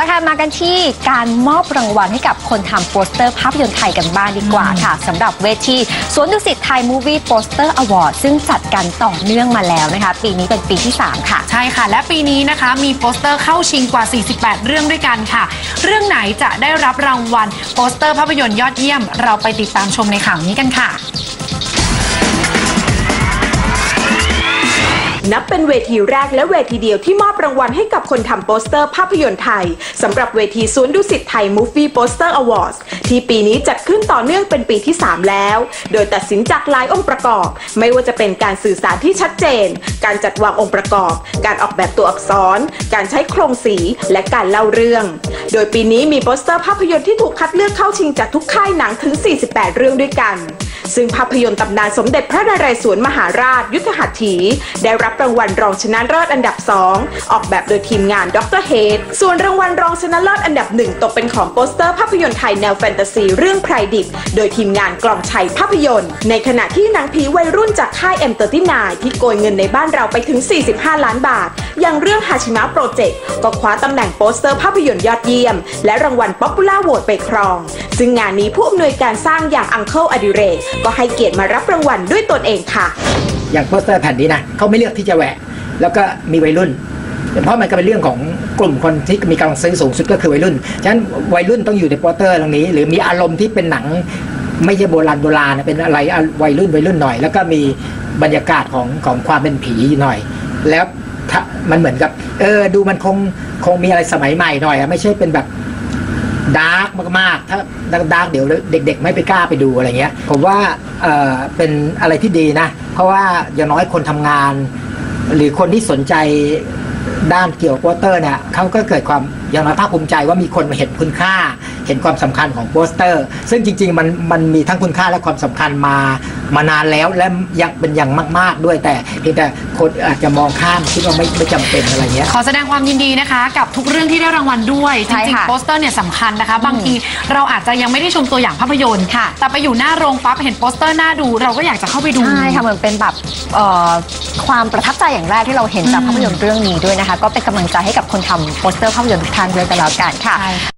ละค่ะมากันที่การมอบรางวัลให้กับคนทำโปสเตอร์ภาพยนตร์ไทยกันบ้างดีกว่าค่ะสำหรับเวทีสวนดุสิตไทยมูฟวี่โปสเตอร์อวอร์ดซึ่งจัดกันต่อเนื่องมาแล้วนะคะ ปีนี้เป็นปีที่ 3 ค่ะ ใช่ค่ะ และปีนี้นะคะมีโปสเตอร์เข้าชิงกว่า 48 เรื่องด้วยกันค่ะ เรื่องไหนจะได้รับรางวัลโปสเตอร์ภาพยนตร์ยอดเยี่ยม เราไปติดตามชมในข่าวนี้กันค่ะ นับเป็นเวทีแรกและเวทีเดียวที่มอบรางวัลให้กับคนทำโปสเตอร์ภาพยนตร์ไทยสำหรับเวทีสวนดุสิตไทย Movie Poster Awards ที่ปีนี้จัดขึ้นต่อเนื่องเป็นปีที่ 3 แล้ว โดยตัดสินจากหลายองค์ประกอบ ไม่ว่าจะเป็นการสื่อสารที่ชัดเจน การจัดวางองค์ประกอบ การออกแบบตัวอักษร การใช้โครงสี และการเล่าเรื่อง โดยปีนี้มีโปสเตอร์ภาพยนตร์ที่ถูกคัดเลือกเข้าชิงจากทุกค่ายหนังถึง 48 เรื่องด้วยกัน ซึ่งภาพยนตร์ตำนานสมเด็จพระนเรศวรมหาราช ยุทธหัตถี ได้รับรางวัลรองชนะเลิศอันดับ 2 ออกแบบโดยทีมงานดรเฮดส่วนรางวัลรองชนะเลิศอันดับหนึ่งตกเป็นของโปสเตอร์ภาพยนตร์ไทยแนวแฟนตาซีเรื่องไพรดิบ โดยทีมงานกล่องชัยภาพยนตร์ ในขณะที่หนังผีวัยรุ่นจากค่าย M39 ที่โกยเงินในบ้านเราไปถึง 45 ล้านบาท อย่างเรื่องฮาชิมะโปรเจกต์ก็คว้าตำแหน่งโปสเตอร์ภาพยนตร์ยอดเยี่ยม และรางวัลป๊อปปูล่าโหวตไปครอง ซึ่งงานนี้ผู้อำนวยการสร้างอย่างอังเคิลอดิเรกก็ให้เกียรติมารับรางวัลด้วยตนเองค่ะ อย่างโปสเตอร์แผ่นนี้นะเขาไม่เลือกที่จะแหวะ แล้วก็มีวัยรุ่น เพราะมันก็เป็นเรื่องของกลุ่มคนที่มีกำลังซื้อสูงสุดก็คือวัยรุ่น ฉะนั้นวัยรุ่นต้องอยู่ในโปสเตอร์ตรงนี้ หรือมีอารมณ์ที่เป็นหนังไม่ใช่โบราณโบราณนะเป็นอะไรวัยรุ่นวัยรุ่นหน่อย แล้วก็มีบรรยากาศของของความเป็นผีหน่อย แล้วมันเหมือนกับ เออดูมันคงคงมีอะไรสมัยใหม่หน่อยอะไม่ใช่เป็นแบบดาร์กมากๆ ถ้าดาร์กเดี๋ยวเด็ก ๆ ไม่ไปกล้าไปดูอะไรเงี้ย ผมว่าเออเป็นอะไรที่ดีนะ เพราะว่าอย่างน้อยคนทำงาน หรือคนที่สนใจ ด้านเกี่ยวกับโปสเตอร์เนี่ยเขาก็เกิดความอย่างน้อยภาคภูมิใจว่ามีคนมาเห็นคุณค่า เห็นความสำคัญของโปสเตอร์ ซึ่งจริง ๆ มันมันมีทั้งคุณค่าและความสำคัญมามานานแล้วและยังเป็นอย่างมาก ๆด้วยแต่เพียงแต่คนอาจจะมองข้ามคิดว่าไม่ไม่จำเป็นอะไรเงี้ยขอแสดงความยินดีนะคะ กับทุกเรื่องที่ได้รางวัลด้วยจใช่ริงค่ะๆโปสเตอร์เนี่ยสำคัญนะคะ บางทีเราอาจจะยังไม่ได้ชมตัวอย่างภาพยนตร์ค่ะ แต่ไปอยู่หน้าโรงปั๊บเห็นโปสเตอร์หน้าดู เราก็อยากจะเข้าไปดูใช่ค่ะเหมือนเป็นแบบเอ่อ ความประทับใจอย่างแรกที่เราเห็นจากภาพยนตร์เรื่องนี้ด้วยนะคะ ก็เป็นกำลังใจให้กับคนทำโปสเตอร์ภาพยนตร์ทุกท่านด้วยกันแล้วกันค่ะ ใช่